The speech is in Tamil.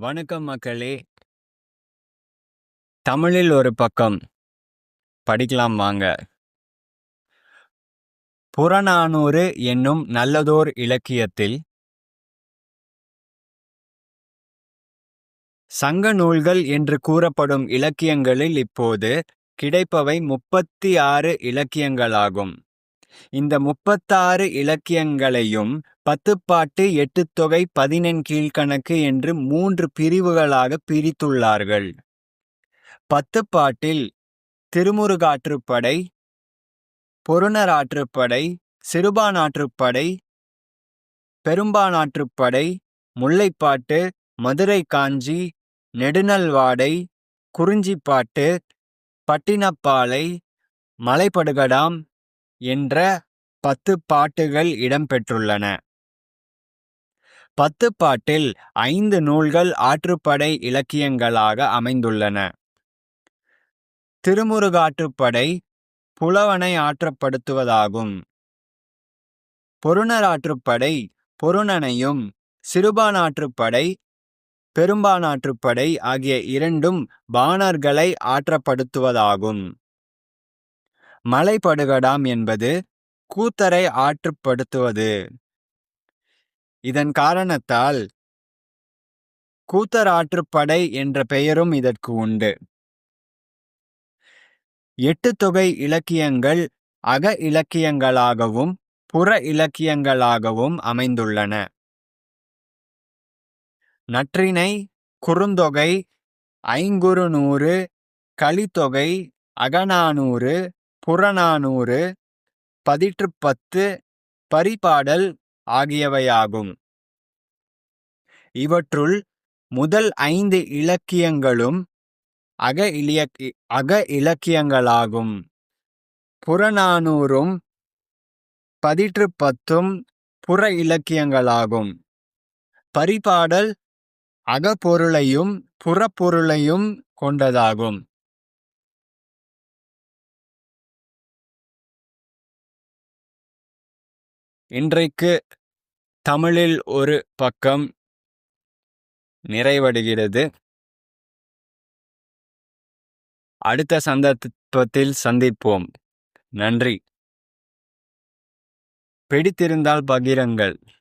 வணக்கம் மக்களே. தமிழில் ஒரு பக்கம். படிக்கலாம் வாங்க. புறநானூறு என்னும் நல்லதோர் இலக்கியத்தில் சங்க நூல்கள் என்று கூறப்படும் இலக்கியங்களில் இப்போது கிடைப்பவை முப்பத்தி ஆறு இலக்கியங்களாகும். இந்த முப்பத்தாறு இலக்கியங்களையும் பத்துப்பாட்டு எட்டுத்தொகை பதினெண் கீழ்க்கணக்கு என்று மூன்று பிரிவுகளாக பிரித்துள்ளார்கள். பத்துப்பாட்டில் திருமுருகாற்றுப்படை பொருணராற்றுப்படை சிறுபானாற்றுப்படை பெரும்பானாற்றுப்படை முல்லைப்பாட்டு மதுரை காஞ்சி நெடுநல்வாடை குறிஞ்சிப்பாட்டு பட்டினப்பாலை மலைப்படுகடாம் என்ற பத்து பாட்டுகள் இடம்பெற்றுள்ளன. பத்து பாட்டில் ஐந்து நூல்கள் ஆற்றுப்படை இலக்கியங்களாக அமைந்துள்ளன. திருமுருகாற்றுப்படை புலவனை ஆற்றப்படுத்துவதாகும். பொருணராற்றுப்படை பொருணனையும் சிறுபானாற்றுப்படை பெரும்பானாற்றுப்படை ஆகிய இரண்டும் பாணர்களை ஆற்றப்படுத்துவதாகும். மலைப்படுகடாம் என்பது கூத்தரை ஆற்றுப்படுத்துவது. இதன் காரணத்தால் கூத்தராற்றுப்படை என்ற பெயரும் இதற்கு உண்டு. எட்டு தொகை இலக்கியங்கள் அக இலக்கியங்களாகவும் புற இலக்கியங்களாகவும் அமைந்துள்ளன. நற்றினை குறுந்தொகை ஐங்குறுநூறு கலித்தொகை அகநானூறு புறநானூறு பதிற்றுப்பத்து பரிபாடல் ஆகியவையாகும். இவற்றுள் முதல் ஐந்து இலக்கியங்களும் அக இலியக் அக இலக்கியங்களாகும். புறநானூறும் பதிற்றுப்பத்தும் புற இலக்கியங்களாகும். பரிபாடல் அகப்பொருளையும் புறப்பொருளையும் கொண்டதாகும். இன்றைக்கு தமிழில் ஒரு பக்கம் நிறைவடைகிறது. அடுத்த சந்தர்ப்பத்தில் சந்திப்போம். நன்றி. பிடித்திருந்தால் பகிரங்கள்.